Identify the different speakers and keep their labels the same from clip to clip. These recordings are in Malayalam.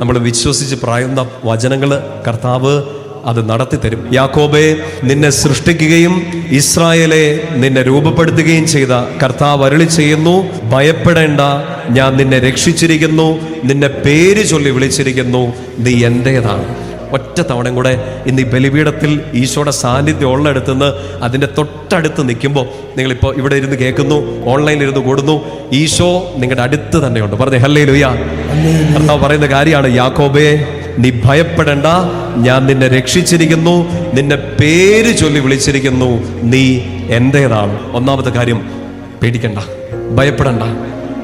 Speaker 1: നമ്മൾ വിശ്വസിച്ച് പറയുന്ന വചനങ്ങൾ കർത്താവ് അത് നടത്തി തരും. യാക്കോബെ നിന്നെ സൃഷ്ടിക്കുകയും ഇസ്രായേലെ നിന്നെ രൂപപ്പെടുത്തുകയും ചെയ്ത കർത്താവ് അരളി ചെയ്യുന്നു ഭയപ്പെടേണ്ട ഞാൻ നിന്നെ രക്ഷിച്ചിരിക്കുന്നു നിന്നെ പേര് ചൊല്ലി വിളിച്ചിരിക്കുന്നു നീ എന്റേതാണ് ഒറ്റ തവണയും കൂടെ ഇന്ന് ഈ ബലിപീഠത്തിൽ ഈശോയുടെ സാന്നിധ്യം ഉള്ളിടത്തുനിന്ന് അതിന്റെ തൊട്ടടുത്ത് നിൽക്കുമ്പോൾ നിങ്ങളിപ്പോൾ ഇവിടെ ഇരുന്ന് കേൾക്കുന്നു ഓൺലൈനിൽ ഇരുന്ന് കൂടുന്നു. ഈശോ നിങ്ങളുടെ അടുത്ത് തന്നെയുണ്ട്. പറഞ്ഞേ ഹല്ലേ ലുയാ കർത്താവ് പറയുന്ന കാര്യമാണ് യാക്കോബേ നീ ഭയപ്പെടേണ്ട. ഞാൻ നിന്നെ രക്ഷിച്ചിരിക്കുന്നു. നിന്നെ പേര് ചൊല്ലി വിളിച്ചിരിക്കുന്നു. നീ എന്റേതാണ് ഒന്നാമത്തെ കാര്യം പേടിക്കണ്ട. ഭയപ്പെടണ്ട.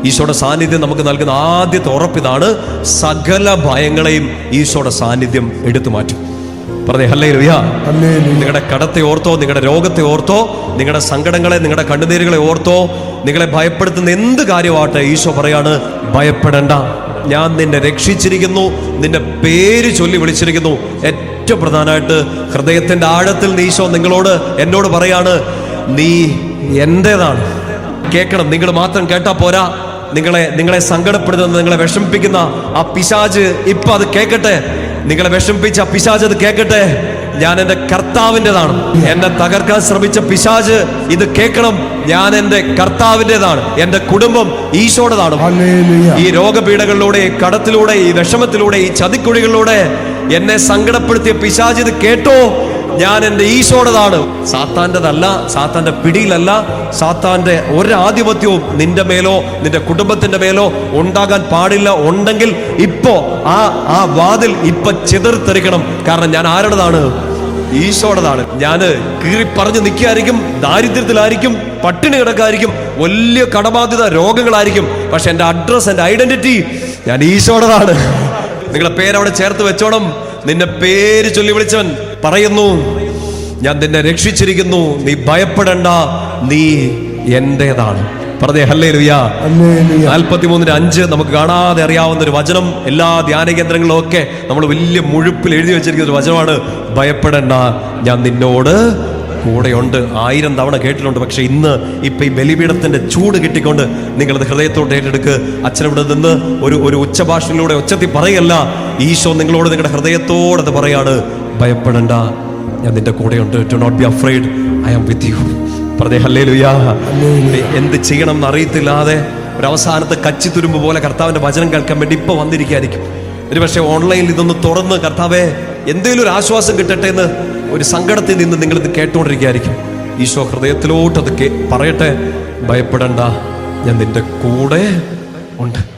Speaker 1: ഈശോയുടെ സാന്നിധ്യം നമുക്ക് നൽകുന്ന ആദ്യത്തെ ഉറപ്പിതാണ് സകല ഭയങ്ങളെയും ഈശോയുടെ സാന്നിധ്യം എടുത്തു മാറ്റും. പറഞ്ഞേ ഹല്ലേ
Speaker 2: ഹല്ലേലൂയ.
Speaker 1: നിങ്ങളുടെ കടത്തെ ഓർത്തോ നിങ്ങളുടെ രോഗത്തെ ഓർത്തോ നിങ്ങളുടെ സങ്കടങ്ങളെ നിങ്ങളുടെ കണ്ണുനീരുകളെ ഓർത്തോ നിങ്ങളെ ഭയപ്പെടുത്തുന്ന എന്ത് കാര്യമാട്ടെ ഈശോ പറയാണ് ഭയപ്പെടേണ്ട. ഞാൻ നിന്നെ രക്ഷിച്ചിരിക്കുന്നു നിന്റെ പേര് ചൊല്ലി വിളിച്ചിരിക്കുന്നു. ഏറ്റവും പ്രധാനമായിട്ട് ഹൃദയത്തിന്റെ ആഴത്തിൽ നീശോ ഈശോ നിങ്ങളോട് എന്നോട് പറയാണ് നീ എന്റേതാണ്? കേൾക്കണം നിങ്ങൾ മാത്രം കേട്ടാ പോരാ. നിങ്ങളെ നിങ്ങളെ സങ്കടപ്പെടുത്തുന്ന നിങ്ങളെ വിഷമിപ്പിക്കുന്ന ആ പിശാജ് ഇപ്പൊ അത് കേൾക്കട്ടെ നിങ്ങളെ വിഷമിപ്പിച്ച പിശാജ് അത് കേൾക്കട്ടെ ഞാൻ എന്റെ കർത്താവിന്റെതാണ്. എന്നെ തകർക്കാൻ ശ്രമിച്ച പിശാജ് ഇത് കേൾക്കണം. ഞാൻ എന്റെ കർത്താവിന്റെതാണ്. എന്റെ കുടുംബം ഈശോടേതാണ്. ഈ രോഗപീഠകളിലൂടെ ഈ കടത്തിലൂടെ ഈ വിഷമത്തിലൂടെ ഈ ചതിക്കുഴികളിലൂടെ എന്നെ സങ്കടപ്പെടുത്തിയ പിശാജ് ഇത് കേട്ടോ. ഞാൻ എന്റെ ഈശോടതാണ് സാത്താന്റെതല്ല സാത്താന്റെ പിടിയിലല്ല സാത്താന്റെ ഒരാധിപത്യവും നിന്റെ മേലോ നിന്റെ കുടുംബത്തിന്റെ മേലോ ഉണ്ടാകാൻ പാടില്ല. ഉണ്ടെങ്കിൽ ഇപ്പോ ആ ആ വാതിൽ ഇപ്പൊ ചിതറിത്തെറിക്കണം. കാരണം ഞാൻ ആരുടേതാണ്? ഈശോടതാണ് ഞാൻ കീറി പറഞ്ഞു നിൽക്കായിരിക്കും ദാരിദ്ര്യത്തിലായിരിക്കും പട്ടിണി കിടക്കായിരിക്കും വലിയ കടബാധ്യത രോഗങ്ങളായിരിക്കും. പക്ഷെ എന്റെ അഡ്രസ് എന്റെ ഐഡന്റിറ്റി ഞാൻ ഈശോടതാണ് നിങ്ങളുടെ പേരവിടെ ചേർത്ത് വെച്ചോണം. നിന്നെ പേര് ചൊല്ലി വിളിച്ചവൻ പറയുന്നു ഞാൻ നിന്നെ രക്ഷിച്ചിരിക്കുന്നു. നീ ഭയപ്പെടേണ്ട. നീ എന്റേതാണ്. പറഞ്ഞേ ഹല്ലേ ലുയാ. നാൽപ്പത്തിമൂന്നിന് അഞ്ച് നമുക്ക് കാണാതെ അറിയാവുന്ന ഒരു വചനം. എല്ലാ ധ്യാന കേന്ദ്രങ്ങളിലും ഒക്കെ നമ്മൾ വലിയ മുഴുപ്പിൽ എഴുതി വെച്ചിരിക്കുന്ന ഒരു വചനമാണ്. ഭയപ്പെടേണ്ട. ഞാൻ നിന്നോട് കൂടെയുണ്ട്. ആയിരം തവണ കേട്ടിട്ടുണ്ട്. പക്ഷെ ഇന്ന് ഇപ്പൊ ഈ ബലിപീഠത്തിന്റെ ചൂട് കിട്ടിക്കൊണ്ട് നിങ്ങളത് ഹൃദയത്തോട്ട് ഏറ്റെടുക്ക്. അച്ഛനവിടെ നിന്ന് ഒരു ഒരു ഉച്ചഭാഷണിലൂടെ ഉച്ചത്തിൽ പറയല്ല ഈശോ നിങ്ങളോട് നിങ്ങളുടെ ഹൃദയത്തോടത് പറയാണ്. ഭയപ്പെടണ്ട. ഞാൻ നിന്റെ കൂടെയുണ്ട്. To not be afraid I am with you പറഞ്ഞേ ഹല്ലേ ലുയാ എന്ത് ചെയ്യണം എന്ന് അറിയത്തില്ലാതെ ഒരു അവസാനത്തെ കച്ചി തുരുമ്പ് പോലെ കർത്താവിന്റെ വചനം കേൾക്കാൻ വേണ്ടി ഇപ്പൊ വന്നിരിക്കുകയായിരിക്കും. ഒരു പക്ഷേ ഓൺലൈനിൽ ഇതൊന്ന് തുറന്ന് കർത്താവെ എന്തെങ്കിലും ഒരു ആശ്വാസം കിട്ടട്ടെ എന്ന് ഒരു സങ്കടത്തിൽ നിന്ന് നിങ്ങൾ ഇത് കേട്ടുകൊണ്ടിരിക്കുകയായിരിക്കും. ഈശോ ഹൃദയത്തിലോട്ട് അത് കേ- പറയട്ടെ ഭയപ്പെടണ്ട. ഞാൻ നിന്റെ കൂടെ ഉണ്ട്.